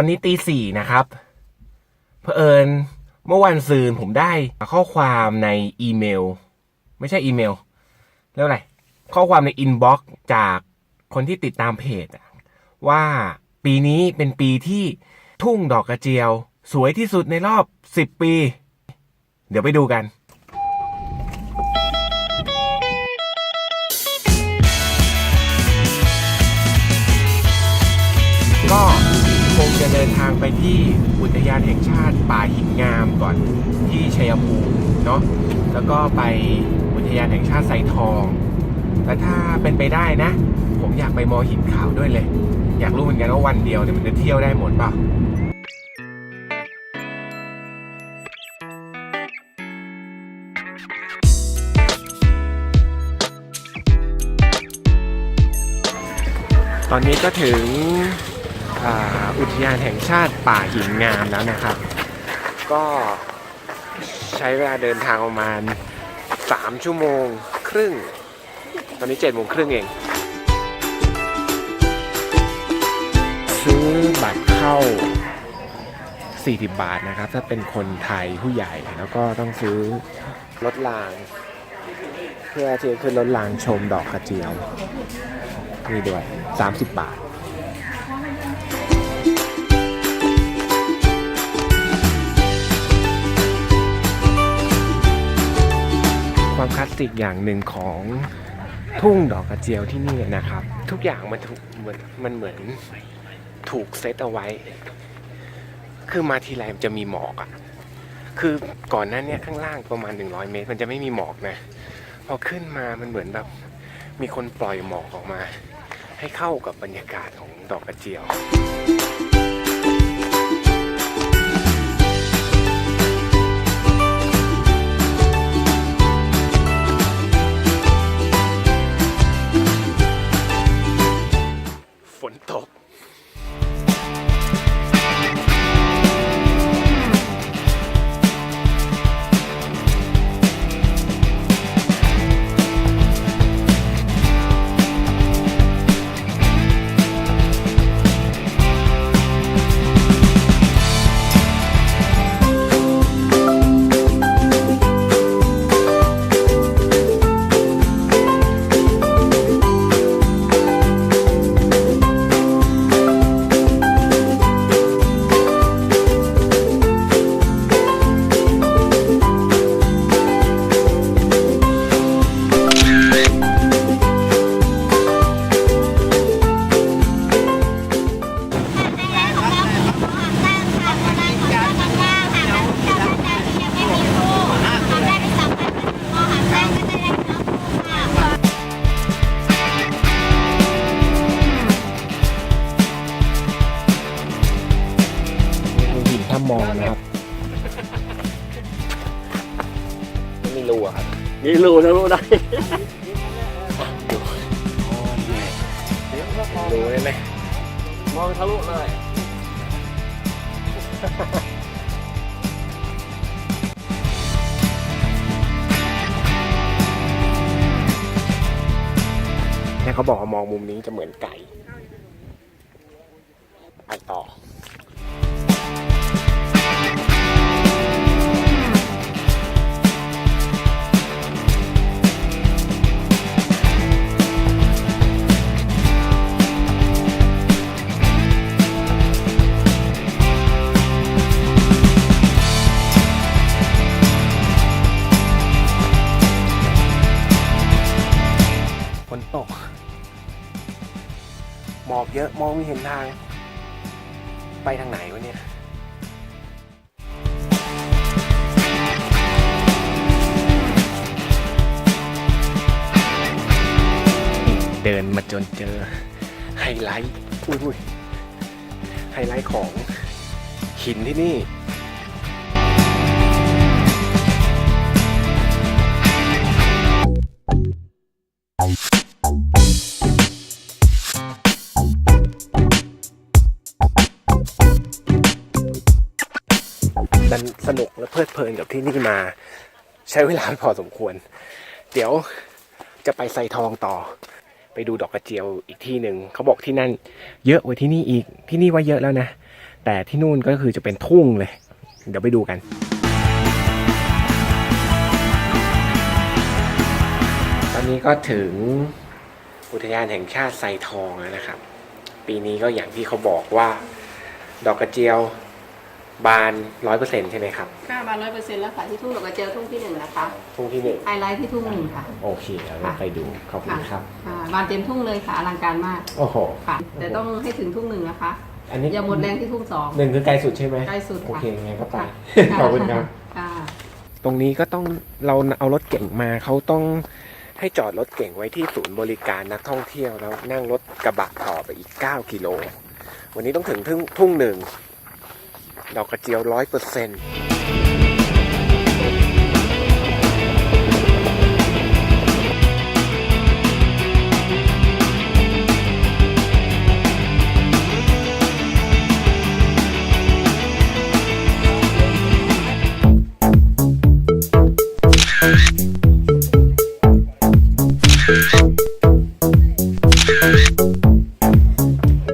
อนนี้ตีสี่นะครับเผอิญเมื่อวันซืนผมได้ข้อความในอีเมล ไม่ใช่อีเมล แล้วอะไร ข้อความในอินบ็อกซ์จากคนที่ติดตามเพจว่าปีนี้เป็นปีที่ทุ่งดอกกระเจียว สวยที่สุดในรอบ 10 ปี เดี๋ยวไปดูกัน ดินทางไปที่อุทยานแห่งชาติป่าหินงามก่อนที่ชัยภูมิเนาะแล้วก็ไปอุทยานแห่งชาติไซทอง แต่ถ้าเป็นไปได้นะ ผมอยากไปมอหินขาวด้วยเลย อยากรู้เหมือนกันว่าวันเดียวเนี่ยมันจะเที่ยวได้หมดเปล่าตอนนี้ก็ถึง อุทยานแห่งชาติป่าหินงามแล้วนะครับ ก็ใช้เวลาเดินทางประมาณ 3 ชั่วโมงครึ่ง ตอนนี้7โมงครึ่งเอง ซื้อบัตรเข้า 40 บาทนะครับ ถ้าเป็นคนไทยผู้ใหญ่แล้วก็ต้องซื้อรถราง เพื่อที่จะขึ้นรถรางชมดอกกระเจียวนี่ด้วย 30 บาท ความคลาสสิกอย่างหนึ่งของทุ่งดอกกระเจียวที่นี่นะครับ ทุกอย่างมันถูกเหมือนมันเหมือนถูกเซตเอาไว้ คือมาทีไรมันจะมีหมอกอะ่ะคือก่อนหน้าเนี้ข้างล่างประมาณ 100 เมตร มันจะไม่มีหมอกนะ พอขึ้นมามันเหมือนแบบมีคนปล่อยหมอกออกมา ให้เข้ากับบรรยากาศของดอกกระเจียว ม่มีรูอะครับมีรูทะลุได้รูได้ไหมมองทะลุเลยเนี่ยเขาบอกว่ามองมุมนี้จะเหมือนไก่ไปต่อ มอมองไม่เห็นทาง ไปทางไหนวะเนี่ยเดินมาจนเจอไฮไลท์อุ้ยอุ้ยไฮไลท์ของหินที่นี่ ละเพลิดเพลินกับที่นี่มา ใช้เวลาพอสมควร เดี๋ยวจะไปไซทองต่อ ไปดูดอกกระเจียวอีกที่หนึ่งเขาบอกที่นั่น เยอะกว่าที่นี่อีกที่นี่ว่าเยอะแล้วนะ แต่ที่นู่นก็คือจะเป็นทุ่งเลย เดี๋ยวไปดูกันตอนนี้ก็ถึงอุทยานแห่งชาติไซทองแล้วนะครับ ปีนี้ก็อย่างที่เขาบอกว่า ดอกกระเจียว บานร้อยเปอร์เซ็นต์ใช่ไหมครับค่าบานร้อยเปอร์เซ็นต์แล้วค่ะที่ทุ่งดอกกระเจียวทุ่งที่หนึ่งนะคะทุ่งที่หนึ่งไฮไลท์ที่ทุ่งหนึ่งค่ะ โอเคเราจะไปดูขอบคุณครับค่ะบานเต็มทุ่งเลยค่ะอลังการมากโอ้โหค่ะ แต่ต้องให้ถึงทุ่งหนึ่งนะคะ อันนี้อย่าหมดแรงที่ทุ่งสองหนึ่งคือไกลสุดใช่ไหมใกล้สุดโอค่ะเคยังไงก็ไปค่ะขอบคุณครับค่ะตรงนี้ก็ต้องเราเอารถเก่งมาเขาต้องให้จอดรถเก่งไว้ที่ศูนย์บริการนักท่องเที่ยวแล้วนั่งรถกระบะต่อไปอีก 9 กิโล วันนี้ต้องถึงทุ่งทุ่งหนึ่ง ดอกกระเจียวร้อยเปอร์เซ็นต์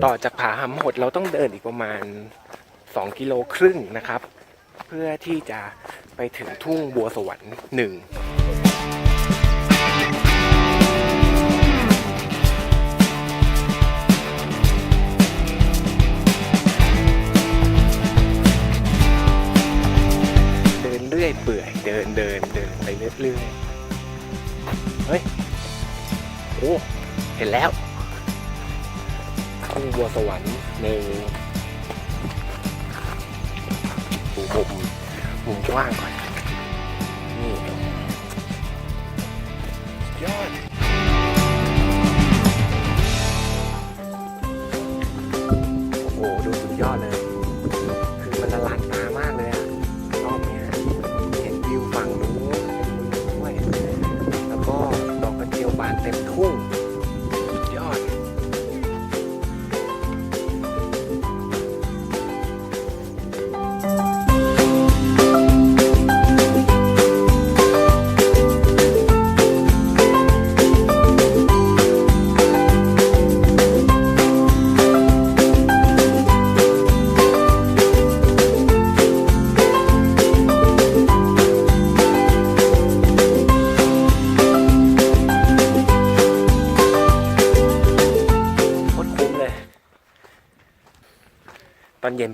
ต่อจากผาหำหดเราต้องเดินอีกประมาณ 2กิโลครึ่งนะครับ เพื่อที่จะไปถึงทุ่งบัวสวรรค์หนึ่งเดินเรื่อยเปื่อยเดินเดินเดินไปเรื่อยๆเฮ้ยโอ้เห็นแล้วทุ่งบัวสวรรค์หนึ่ง ดูมุมมุมกว้างก่อนนี่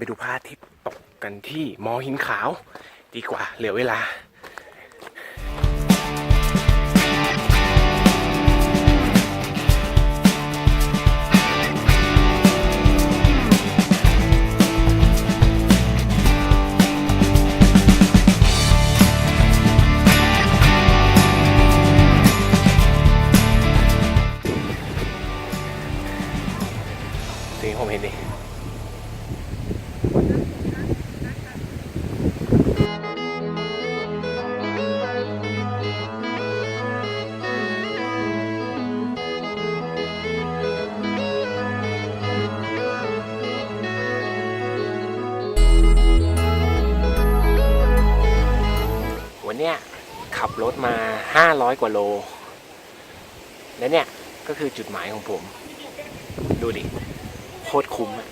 ไปดูพระอาทิตย์ตกกันที่มอหินขาว ดีกว่าเหลือเวลา เนี่ยขับรถมา 500 กว่าโล และเนี่ยก็คือจุดหมายของผม ดูดิ โคตรคุ้มอะ